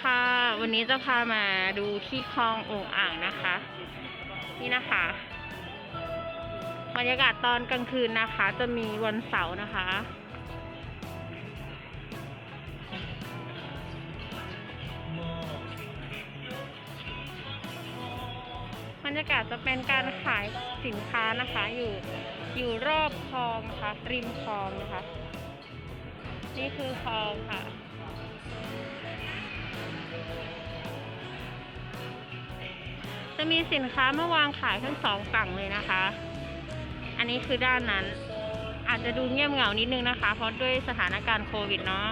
ค่ะ วันนี้จะพามาดูที่คลองโอ่งอ่างนะคะ นี่นะคะบรรยากาศตอนกลางคืนนะคะ จะมีวันเสาร์นะคะ บรรยากาศจะเป็นการขายสินค้านะคะ อยู่อยู่รอบคลองนะคะริมคลองนะคะ นี่คือคลองค่ะ จะมีสินค้ามาวางขายทั้งสองฝั่งเลยนะคะ อันนี้คือด้านนั้น อาจจะดูเงียบเหงานิดนึงนะคะ เพราะด้วยสถานการณ์โควิดเนาะ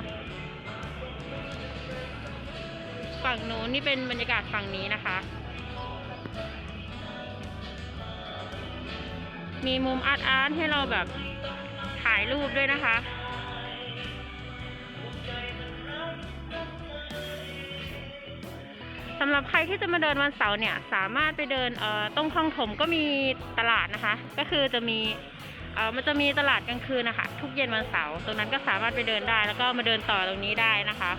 ฝั่งโน้นนี่เป็นบรรยากาศฝั่งนี้นะคะ มีมุมอาร์ตอาร์ตให้เราแบบถ่ายรูปด้วยนะคะ สำหรับใครที่จะมาเดินวันเสาร์เนี่ยสามารถไปเดินตรงคลองถมก็มีตลาดนะคะ ก็คือจะมีมันจะมีตลาดกลางคืนนะคะทุกเย็นวันเสาร์ตรงนั้นก็สามารถไปเดินได้ แล้วก็มาเดินต่อตรงนี้ได้นะคะ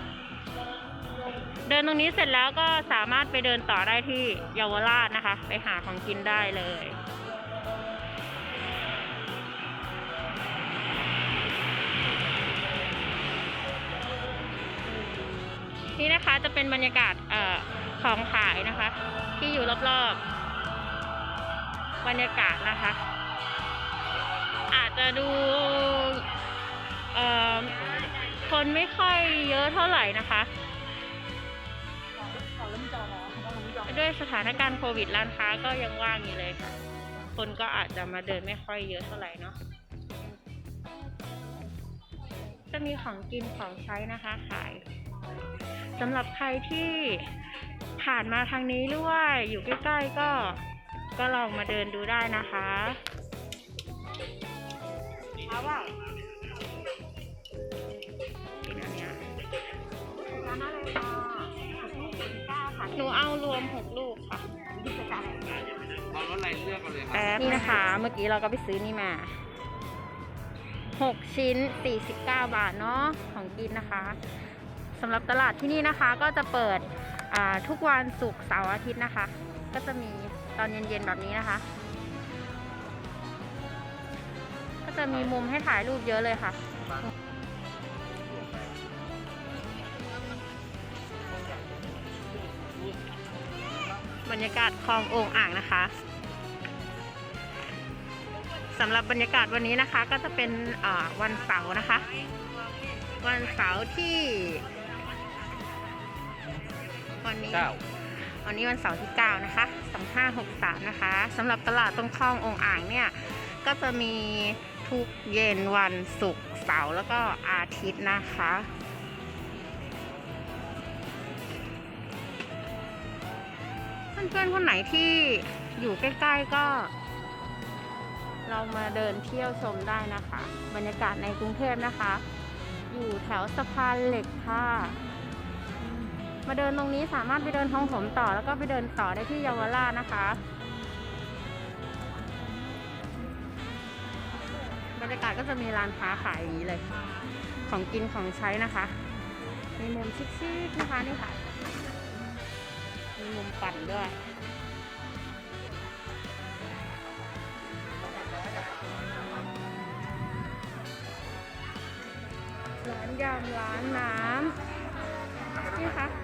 เดินตรงนี้เสร็จแล้วก็สามารถไปเดินต่อได้ที่เยาวราชนะคะ ไปหาของกินได้เลยนี่นะคะจะเป็นบรรยากาศ ของขายนะคะ ที่อยู่รอบๆบรรยากาศนะคะ อาจจะดูคนไม่ค่อยเยอะเท่าไหร่นะคะ ด้วยสถานการณ์โควิดร้านค้าก็ยังว่างอยู่เลยค่ะ คนก็อาจจะมาเดินไม่ค่อยเยอะเท่าไหร่เนาะจะมีของกินของใช้นะคะขายสำหรับใครที่ ผ่านมาทางนี้หรือว่าอยู่ใกล้ๆก็ก็ลองมาเดินดูได้นะคะเอาว่ากินอันเนี้ยร้านอะไรคะหนูเอารวมหกลูกค่ะเอารถอะไรเลือกกันเลยครับแป๊บนี่นะคะ เมื่อกี้เราก็ไปซื้อนี่มาหกชิ้นสี่สิบเก้าบาทเนาะของกินนะคะสำหรับตลาดที่นี่นะคะก็จะเปิดอ่า ทุกวันศุกร์เสาร์อาทิตย์นะคะ ก็จะมีตอนเย็นๆแบบนี้นะคะ ก็จะมีมุมให้ถ่ายรูปเยอะเลยค่ะบรรยากาศคลองโอ่งอ่างนะคะสำหรับบรรยากาศวันนี้นะคะก็จะเป็นวันเสาร์นะคะ วันเสาร์ที่ วันนี้เก้าวันนี้วันเสาร์ที่ 9 นะคะ 2563 นะคะสำหรับตลาดตรงคลององอ่างเนี่ย ก็จะมีทุกเย็นวันศุกร์เสาร์แล้วก็อาทิตย์นะคะเพื่อนๆคนไหนที่อยู่ใกล้ ๆ ก็เรามาเดินเที่ยวชมได้นะคะ บรรยากาศในกรุงเทพนะคะ อยู่แถวสะพานเหล็กค่ะ มาเดินตรงนี้สามารถไปเดินท้องผมต่อแล้วก็ไปเดินต่อได้ที่เยาวราชนะคะ บรรยากาศก็จะมีร้านค้าขายอย่างนี้เลย ของกินของใช้นะคะ มีมุมชิคๆนะคะนี่ค่ะ มีมุมปั่นด้วยร้านยำร้านน้ำนี่ค่ะ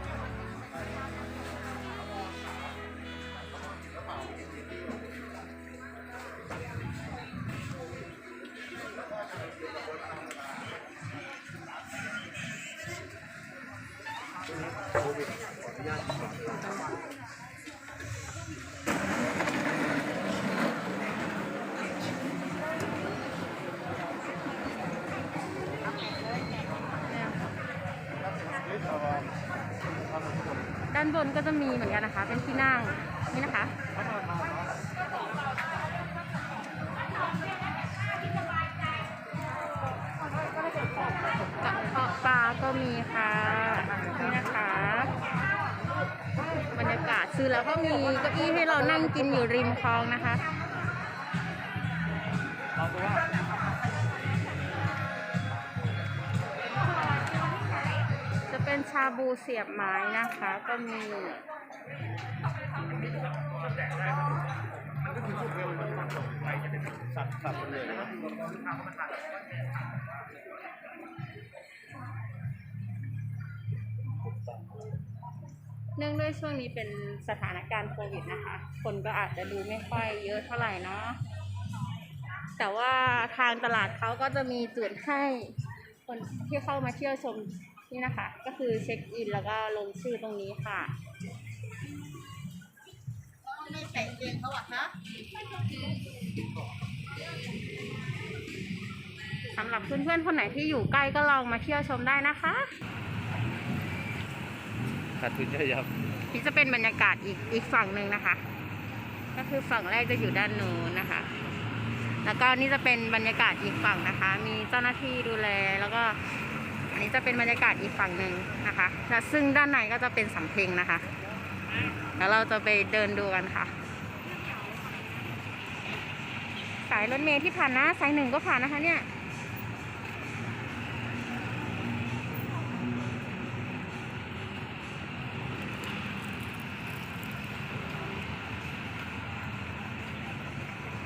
ก็จะมีเหมือนกันนะคะ เป็นที่นั่งนี่นะคะ กระเพาะปลาก็มีค่ะนี่นะคะ บรรยากาศซื้อแล้วก็มีเก้าอี้ให้เรานั่งกินอยู่ริมคลองนะคะาบูเสียบไม้นะคะ ก็มีสับสับเลยนะเนื่องด้วยช่วงนี้เป็นสถานการณ์โควิดนะคะ คนก็อาจจะดูไม่ค่อยเยอะเท่าไหร่เนาะ แต่ว่าทางตลาดเขาก็จะมีจุดให้คนที่เข้ามาเที่ยวชม นี่นะคะ ก็คือเช็คอินแล้วก็ลงชื่อตรงนี้ค่ะไม่แตะเองเขาอะคะสำหรับเพื่อนๆคนไหนที่อยู่ใกล้ก็ลองมาเที่ยวชมได้นะคะขาดทุนเยอะยับนี่จะเป็นบรรยากาศอีกอีกฝั่งหนึ่งนะคะ ก็คือฝั่งแรกจะอยู่ด้านนู้นนะคะ แล้วก็นี่จะเป็นบรรยากาศอีกฝั่งนะคะ มีเจ้าหน้าที่ดูแลแล้วก็ อันนี้จะเป็นบรรยากาศอีกฝั่งหนึ่งนะคะ แล้วซึ่งด้านในก็จะเป็นสำเพ็งนะคะ แล้วเราจะไปเดินดูกันค่ะ สายรถเมล์ที่ผ่านนะสายหนึ่งก็ผ่านนะคะเนี่ย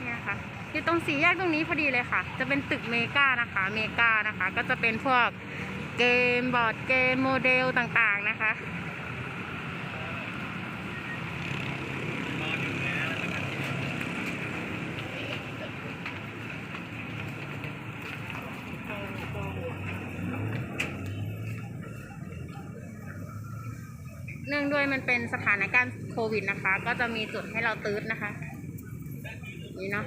เนี่ยค่ะอยู่ตรงสี่แยกตรงนี้พอดีเลยค่ะ จะเป็นตึกเมกานะคะ เมกานะคะ ก็จะเป็นพวก เกมบอร์ดเกมโมเดลต่างๆนะคะ เนื่องด้วยมันเป็นสถานการณ์โควิดนะคะ ก็จะมีจุดให้เราตืดนะคะ นี่เนาะ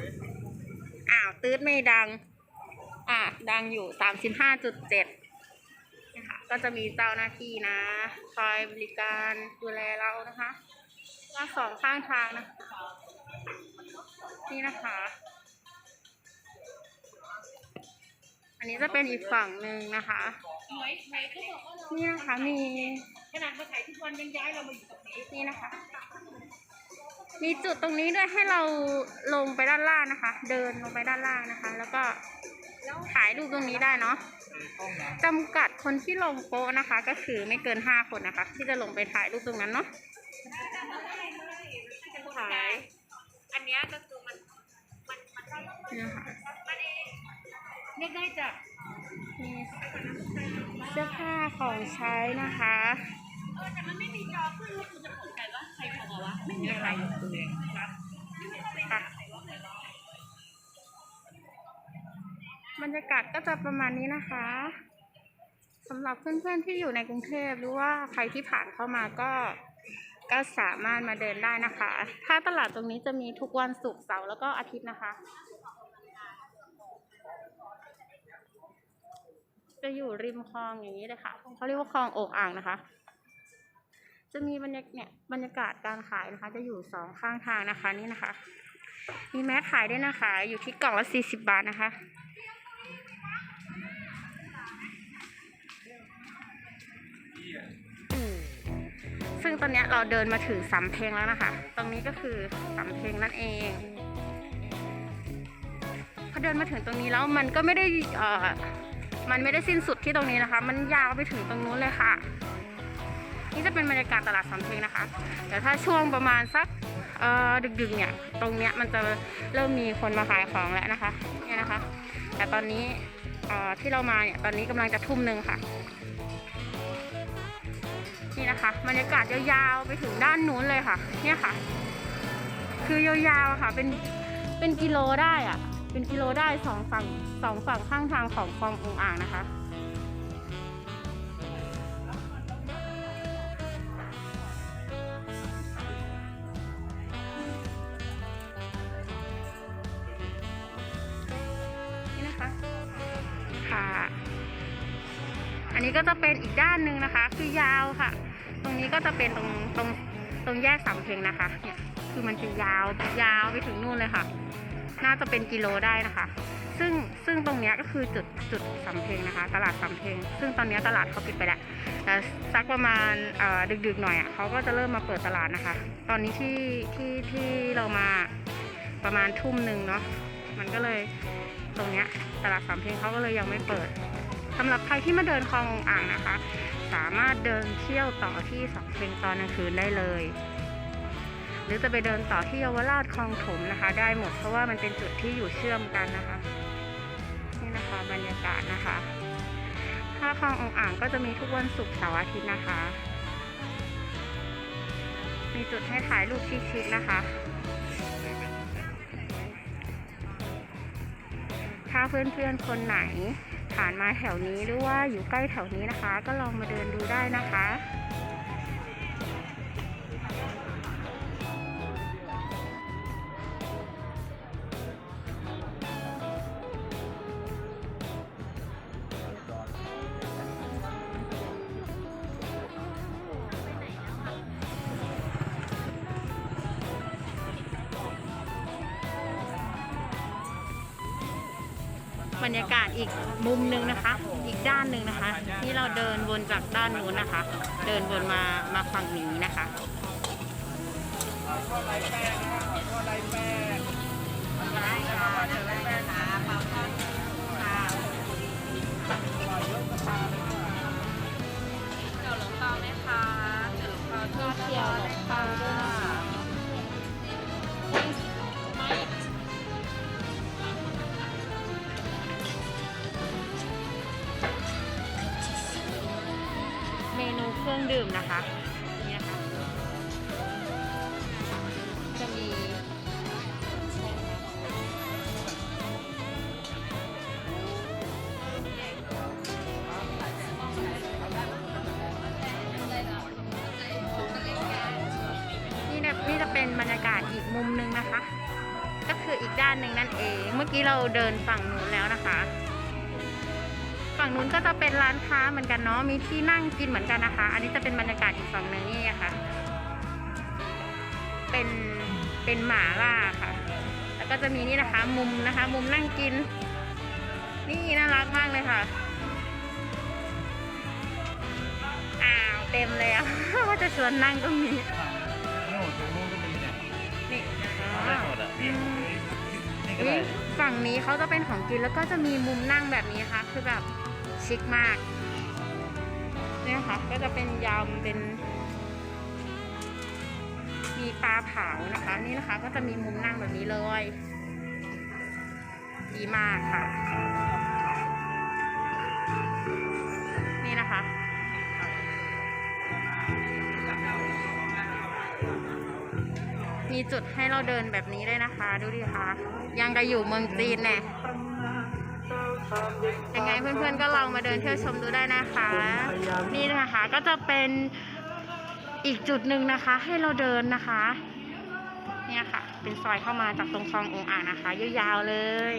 อ้าวตืดไม่ดัง อะ ดังอยู่สามสิบห้าจุดเจ็ด ก็จะมีเจ้าหน้าที่นะ คอยบริการดูแลเรานะคะว่าสองข้างทางนะนี่นะคะ อันนี้จะเป็นอีกฝั่งหนึ่งนะคะหวยหวยเขาบอกว่าเรานี่นะคะมีขนาดมาขายทุกวันยังย้ายเรามาอยู่ตรงนี้นี่นะคะ มีจุดตรงนี้ด้วยให้เราลงไปด้านล่างนะคะ เดินลงไปด้านล่างนะคะ แล้วก็ ถ่ายรูปตรงนี้ได้เนาะจำกัดคนที่ลงโป๊ะนะคะ ก็คือไม่เกินห้าคนนะคะ ที่จะลงไปถ่ายรูปตรงนั้นเนาะถ่ายอันเนี้ยก็คือมันมันมันได้นี่นะคะมันเองเรียกได้จากมีเสื้อผ้าของใช้นะคะเออแต่มันไม่มีจอขึ้นแล้วคุณจะสนใจว่าใครโทรมาวะไม่มีอะไร รรยากาศก็จะประมาณนี้นะคะสำหรับเพื่อนๆที่อยู่ในกรุงเทพหรือว่าใครที่ผ่านเข้ามาก็ก็สามารถมาเดินได้นะคะ ถ้าตลาดตรงนี้จะมีทุกวันศุกร์เสาร์แล้วก็อาทิตย์นะคะ จะอยู่ริมคลองอย่างนี้เลยค่ะเขาเรียกว่าคลองโอกอ่างนะคะ จะมีบรรยากเนี่ยบรรยากาศการขายนะคะ จะอยู่สองข้างทางนะคะนี่นะคะ มีแมสขายด้วยนะคะ อยู่ที่กล่องละสี่สิบบาทนะคะ ซึ่งตอนนี้เราเดินมาถึงสำเพ็งแล้วนะคะ ตรงนี้ก็คือสำเพ็งนั่นเองพอเดินมาถึงตรงนี้แล้วมันก็ไม่ได้เอ่อมันไม่ได้สิ้นสุดที่ตรงนี้นะคะ มันยาวไปถึงตรงนู้นเลยค่ะ นี่จะเป็นบรรยากาศตลาดสำเพ็งนะคะแต่ถ้าช่วงประมาณสักเออดึกๆเนี่ย ตรงเนี้ยมันจะเริ่มมีคนมาขายของแล้วนะคะ เนี่ยนะคะ แต่ตอนนี้เออที่เรามาเนี่ย ตอนนี้กำลังจะทุ่มหนึ่งค่ะ นะคะบรรยากาศยาวๆไปถึงด้านนู้นเลยค่ะ เนี่ยค่ะ คือยาวๆค่ะ เป็นเป็นกิโลได้อะเป็นกิโลได้สองฝั่งสองฝั่งข้างทางของคลององอ่างนะคะคะค่ะ อันนี้ก็จะเป็นอีกด้านหนึ่งนะคะ คือยาวค่ะ รงนี้ก็จะเป็นตรงตรงตรงแยกสำเพ็งนะคะ เนี่ยคือมันจะยาวยาวไปถึงนู่นเลยค่ะ น่าจะเป็นกิโลได้นะคะ ซึ่งซึ่งตรงนี้ก็คือจุดจุดสำเพ็งนะคะ ตลาดสำเพ็งซึ่งตอนนี้ตลาดเขาปิดไปแล้วแต่สักประมาณเอ่อดึกๆหน่อยอะเขาก็จะเริ่มมาเปิดตลาดนะคะ ตอนนี้ที่ที่ที่เรามาประมาณทุ่มหนึ่งเนาะมันก็เลยตรงเนี้ยตลาดสำเพ็งเขาก็เลยยังไม่เปิดสำหรับใครที่มาเดินคลองอ่างนะคะ สามารถเดินเที่ยวต่อที่สองเพลงตอนกลางคืนได้เลย หรือจะไปเดินต่อที่เยาวราชคลองถมนะคะ ได้หมดเพราะว่ามันเป็นจุดที่อยู่เชื่อมกันนะคะนี่นะคะบรรยากาศนะคะถ้าคลององอ่างก็จะมีทุกวันศุกร์เสาร์อาทิตย์นะคะ มีจุดให้ถ่ายรูปชิคๆนะคะถ้าเพื่อนๆคนไหน ผ่านมาแถวนี้หรือว่าอยู่ใกล้แถวนี้นะคะ ก็ลองมาเดินดูได้นะคะ บรรยากาศอีกมุมหนึ่งนะคะ อีกด้านหนึ่งนะคะ ที่เราเดินวนจากด้านนู้นนะคะ เดินวนมามาฝั่งนี้นะคะ ดื่มนะคะนี่นะคะจะมีนี่เนี่ยนี่จะเป็นบรรยากาศอีกมุมหนึ่งนะคะ ก็คืออีกด้านหนึ่งนั่นเอง เมื่อกี้เราเดินฝั่งนู้นแล้วนะคะ นู้นก็จะเป็นร้านค้าเหมือนกันเนาะมีที่นั่งกินเหมือนกันนะคะ อันนี้จะเป็นบรรยากาศอีกฝั่งหนึ่งนี่ค่ะ เป็นเป็นหมาล่าค่ะ แล้วก็จะมีนี่นะคะ มุมนะคะ มุมนั่งกิน นี่น่ารักมากเลยค่ะอ้าวเต็มเลยอะว่าจะชวนนั่งตรงนี้โน่นตรงนู้นก็มีเนี่ยนี่นะคะได้หมดอะอืมนี่ก็อุ๊ได้ยฝั่งนี้เขาจะเป็นของกินแล้วก็จะมีมุมนั่งแบบนี้ค่ะ คือแบบ ชิคมาก เนี่ยค่ะ ก็จะเป็นยำเป็น มีปลาเผานะคะ นี่นะคะ ก็จะมีมุมนั่งแบบนี้เลย ดีมากค่ะ นี่นะคะมีจุดให้เราเดินแบบนี้ได้นะคะ ดูดิคะยังกับอยู่เมืองจีนเนี่ย ยังไงเพื่อนๆก็ลองมาเดินเที่ยวชมดูได้นะคะ นี่นะคะก็จะเป็นอีกจุดหนึ่งนะคะ ให้เราเดินนะคะ เนี่ยค่ะ เป็นซอยเข้ามาจากตรงคลององอ่างนะคะ ยาวๆเลย